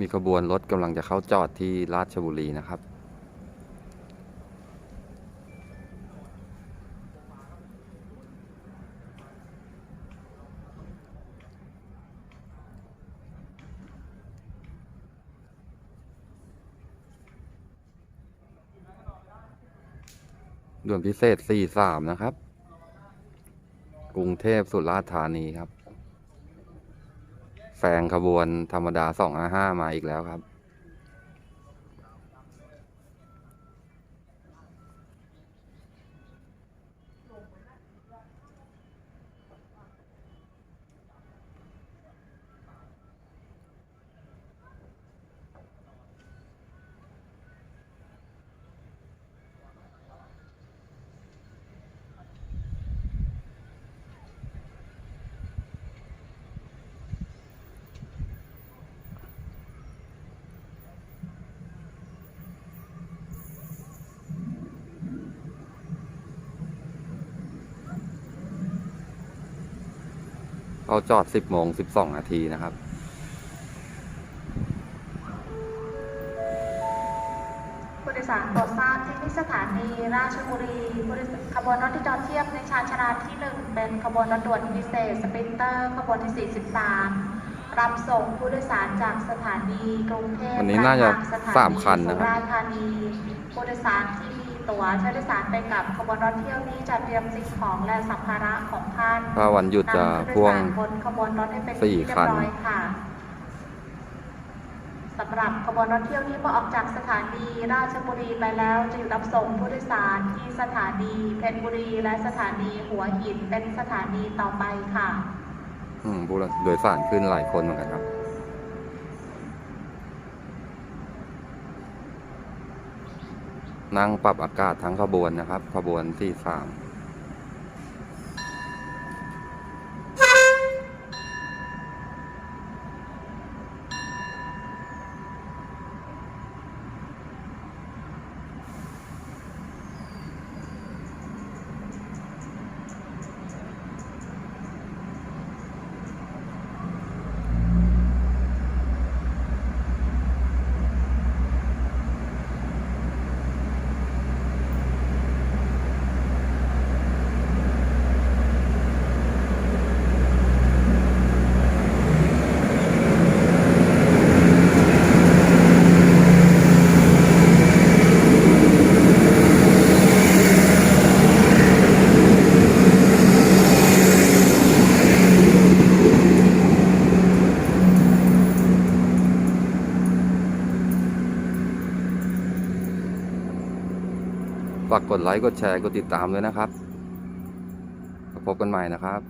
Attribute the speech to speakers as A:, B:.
A: มีขบวนรถกำลังจะเข้าจอดที่ราชบุรีนะครับ ด่วนพิเศษ 43 นะครับ กรุงเทพสุราษฎร์ธานีครับ ซงขบวนธรรมดา255มาอีกแล้วครับ เขาจอด 10โมง12 นาทีนะครับ
B: ผู้โดยสารโปรดทราบที่ที่สถานีราชบุรีผู้โดยสารขบวนรถที่จอดเทียบในชานชาลาที่ 1 เป็นขบวนรถด่วนพิเศษสปรินเตอร์ขบวนที่ 43 รับส่งผู้โดยสารจากสถานีกรุงเทพ
A: วันนี้น่าจะ
B: ปลยทงสถ
A: สามคันนะครับ
B: สุราษฎร์ธานีผู้โดยสารที่มี ตั๋วใช้โดยสารไปกับขบวนรถเที่ยวนี้จะเตรียมสิ่งของและสัมภาระของท่าน
A: ถ้าวันหยุดจะ
B: นำ
A: พ่วง
B: ผู้โดยสารบนขบวนรถให้เป็น
A: สี่
B: ที่เรีย
A: คั
B: บ
A: น
B: ร้อยค่ะสำหรับขบวนรถเที่ยวนี้เมื่อออกจากสถานีราชบุรีไปแล้วจะอยู่รับส่งผู้โดยสารที่สถานีเพชรบุรีและสถานีหัวหินเป็นสถานีต่อไปค่ะ
A: อืมผู้โดยสารขึ้นหลายคนเหมือนกันครับ นั่งปรับอากาศทั้งขบวนนะครับ ขบวนที่สาม ฝากกดไลค์ กดแชร์ กดติดตามด้วยนะครับ พบกันใหม่นะครับ